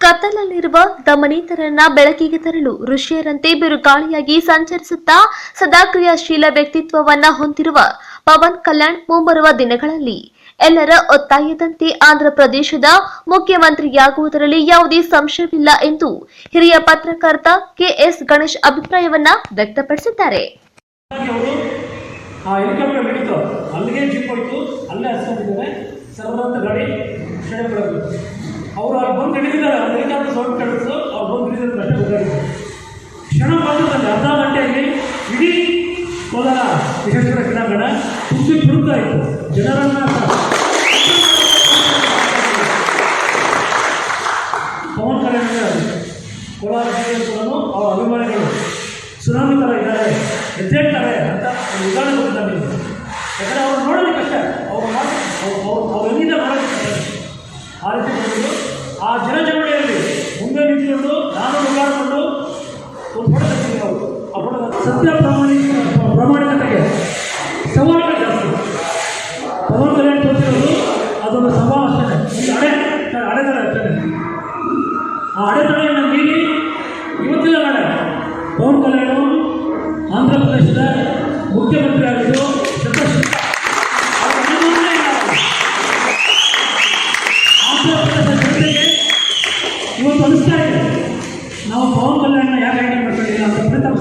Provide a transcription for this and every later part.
ಕತ್ತಲಲ್ಲಿರುವ ದಮನೀತರನ್ನ ಬೆಳಕಿಗೆ ತರಲು ಋಷಿಯರಂತೆ ಬಿರುಗಾಳಿಯಾಗಿ ಸಂಚರಿಸುತ್ತಾ ಸದಾ ಕ್ರಿಯಾಶೀಲ ವ್ಯಕ್ತಿತ್ವವನ್ನ ಹೊಂದಿರುವ ಪವನ್ ಕಲ್ಯಾಣ್ ಮುಂಬರುವ ದಿನಗಳಲ್ಲಿ ಎಲ್ಲರ ಒತ್ತಾಯದಂತೆ ಆಂಧ್ರಪ್ರದೇಶದ ಮುಖ್ಯಮಂತ್ರಿಯಾಗುವುದರಲ್ಲಿ ಯಾವುದೇ ಸಂಶಯವಿಲ್ಲ ಎಂದು ಹಿರಿಯ ಪತ್ರಕರ್ತ ಕೆಎಸ್ ಗಣೇಶ್ ಅಭಿಪ್ರಾಯವನ್ನ ವ್ಯಕ್ತಪಡಿಸಿದ್ದಾರೆ. ಅಲ್ಲಿಗೆ ಅವರು ಅಲ್ಲಿ ಬಂದು ಹಿಡಿದಿದ್ದಾರೆ. ಅವ್ರು ಹೆಲಿಕಾಪ್ಟರ್ ಸೌಂಡ್ ಕೇಳಿದ್ರು ಅವ್ರು ಬಂದು ಹಿಡಿದಿದ್ದ ಅಷ್ಟೇ ಗೊತ್ತಾಗಿದೆ ಕ್ಷಣ ಮಾತ್ರದಲ್ಲಿ ಅರ್ಧ ಗಂಟೆಯಲ್ಲಿ ಇಡೀ ಕೋಲಾರ, ವಿಶೇಷ ಕ್ರೀಡಾಂಗಣ ತುಂಬಿ ತುಳುಕ್ತಾ ಇತ್ತು. ಜನರನ್ನ ಪವನ್ ಕಲ್ಯಾಣ. ಕೋಲಾರ ಜಿಲ್ಲೆಯಲ್ಲೂ ಅವರ ಅಭಿಮಾನಿಗಳು ಸುನಾಮಿ ಥರ ಇದ್ದಾರೆ. ಎದ್ದೇಳ್ತಾರೆ ಅಂತ ಉದಾಹರಣೆ ಕೊಟ್ಟಿದ್ದಾರೆ. ಯಾಕಂದರೆ ಅವ್ರು ನೋಡೋದಕ್ಕೆ ಕಷ್ಟ ಅವ್ರು ಅವ್ರು ಅವ್ರು ಆ ಜನಜಂಗುಳಿಯಲ್ಲಿ ಮುಂದೆ ನಿಂತುಕೊಂಡು ನಾನು ಮುಂದಾಡಿಕೊಂಡು ಒಂದು ಫೋಟೋ ಅವರು ಆ ಸತ್ಯ ಪ್ರಾಮಾಣಿಕ ಪ್ರಾಮಾಣಿಕತೆಗೆ ಸವಾಲು ಜಾಸ್ತಿ. ಪವನ್ ಕಲ್ಯಾಣ್ ತೋರಿಸಿರೋದು ಅದೊಂದು ಸವಾಲು ಅಷ್ಟೇ. ಅಡೆ ಆ ಅಡೆತಡೆಯನ್ನು ಮೀರಿ ಇವತ್ತಿನ ನಾಳೆ ಪವನ್ ಕಲ್ಯಾಣ್ ಆಂಧ್ರ ಪ್ರದೇಶದ ಮುಖ್ಯಮಂತ್ರಿ ಆಗಿದ್ದು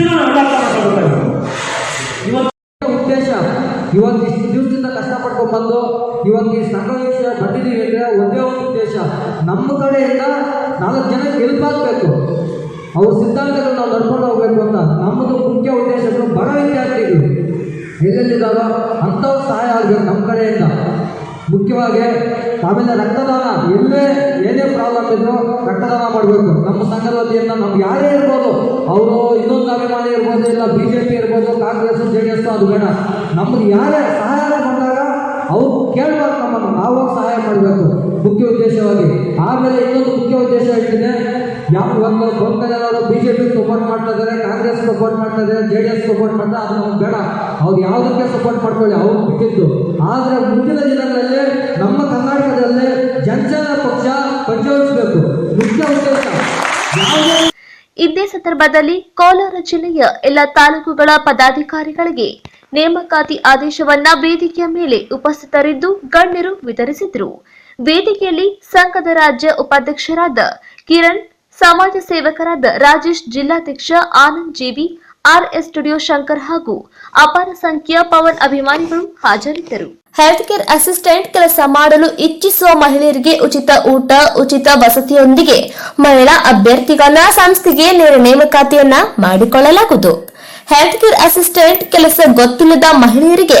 ಇದನ್ನು ಅರ್ಥ ಮಾಡ್ಕೊಳ್ಬೇಕಾಗಿತ್ತು ಇವತ್ತು ಉದ್ದೇಶ, ಇವತ್ತು ಇಷ್ಟು ದಿವಸದಿಂದ ಕಷ್ಟಪಡ್ಕೊಂಡು ಬಂದು ಇವತ್ತು ಈ ಸಂಘವೇಶ ಬಂದಿದ್ದೀವಿ ಅಂದರೆ ಒಂದೇ ಒಂದು ಉದ್ದೇಶ. ನಮ್ಮ ಕಡೆಯಿಂದ ನಾಲ್ಕು ಜನ ಹೆಲ್ಪ್ ಆಗಬೇಕು ಅವ್ರ ಸಿದ್ಧಾಂತಗಳು ನಾವು ನಡ್ಕೊಂಡು ಹೋಗ್ಬೇಕು ಅಂತ ನಮ್ಮದು ಮುಖ್ಯ ಉದ್ದೇಶಗಳು ಬಡ ವಿದ್ಯಾರ್ಥಿಗಳು. ಎಲ್ಲೆಲ್ಲಿದ್ದಾರೋ ಅಂಥವ್ರು ಸಹಾಯ ಆಗಬೇಕು ನಮ್ಮ ಕಡೆಯಿಂದ. ಮುಖ್ಯವಾಗಿ ಆಮೇಲೆ ರಕ್ತದಾನ, ಎಲ್ಲೇ ಏನೇ ಪ್ರಾಬ್ಲಮ್ ಇದ್ರೂ ರಕ್ತದಾನ ಮಾಡಬೇಕು. ನಮ್ಮ ಸಂಘದ ವತಿಯಿಂದ ಎಸ್ ಬೇಡ. ನಮ್ಗೆ ಯಾರೇ ಸಹಾಯ ಬಂದಾಗ ಅವ್ರು ಕೇಳ್ಬಾರ್ದು ನಮ್ಮನ್ನು. ನಾವು ಸಹಾಯ ಮಾಡಬೇಕು ಮುಖ್ಯ ಉದ್ದೇಶವಾಗಿ. ಆಮೇಲೆ ಇನ್ನೊಂದು ಮುಖ್ಯ ಉದ್ದೇಶ ಹೇಳ್ತೀನಿ. ಯಾವ ಒಂದು ಗೊಂದಲವರು ಬಿ ಜೆ ಪಿ ಸಪೋರ್ಟ್ ಮಾಡ್ತಾ ಇದ್ದಾರೆ, ಕಾಂಗ್ರೆಸ್ ಸಪೋರ್ಟ್ ಮಾಡ್ತಾ ಇದ್ದಾರೆ ಜೆ ಡಿ ಎಸ್ ಸಪೋರ್ಟ್ ಮಾಡ್ತಾ ಅದು ನಮ್ಗೆ ಬೇಡ. ಅವ್ರು ಯಾವುದಕ್ಕೆ ಸಪೋರ್ಟ್ ಮಾಡ್ಕೊಳ್ಳಿ? ಅವ್ರು ಬಿಟ್ಟಿದ್ದು. ಆದರೆ ಮುಂದಿನ ದಿನಗಳಲ್ಲಿ ನಮ್ಮ ಕರ್ನಾಟಕದಲ್ಲಿ ಜನಜನ ಪಕ್ಷ ಪರಿಚಯಿಸಬೇಕು ಮುಖ್ಯ ಉದ್ದೇಶ. ಯಾವುದೇ ಇದೇ ಸಂದರ್ಭದಲ್ಲಿ ಕೋಲಾರ ಜಿಲ್ಲೆಯ ಎಲ್ಲ ತಾಲೂಕುಗಳ ಪದಾಧಿಕಾರಿಗಳಿಗೆ ನೇಮಕಾತಿ ಆದೇಶವನ್ನ ವೇದಿಕೆಯ ಮೇಲೆ ಉಪಸ್ಥಿತರಿದ್ದು ಗಣ್ಯರು ವಿತರಿಸಿದ್ರು. ವೇದಿಕೆಯಲ್ಲಿ ಸಂಘದ ರಾಜ್ಯ ಉಪಾಧ್ಯಕ್ಷರಾದ ಕಿರಣ್, ಸಮಾಜ ಸೇವಕರಾದ ರಾಜೇಶ್, ಜಿಲ್ಲಾಧ್ಯಕ್ಷ Anand JV RS studio Shankar ಹಾಗೂ ಅಪಾರ ಸಂಖ್ಯೆಯ ಪವನ್ ಅಭಿಮಾನಿಗಳು ಹಾಜರಿದ್ದರು. ಹೆಲ್ತ್ ಕೇರ್ ಅಸಿಸ್ಟೆಂಟ್ ಕೆಲಸ ಮಾಡಲು ಇಚ್ಛಿಸುವ ಮಹಿಳೆಯರಿಗೆ ಉಚಿತ ಊಟ, ಉಚಿತ ವಸತಿಯೊಂದಿಗೆ ಮಹಿಳಾ ಅಭ್ಯರ್ಥಿಗಳ ಸಂಸ್ಥೆಗೆ ನೇರ ನೇಮಕಾತಿಯನ್ನ ಮಾಡಿಕೊಳ್ಳಲಾಗುವುದು. ಹೆಲ್ತ್ ಕೇರ್ ಅಸಿಸ್ಟೆಂಟ್ ಕೆಲಸ ಗೊತ್ತಿಲ್ಲದ ಮಹಿಳೆಯರಿಗೆ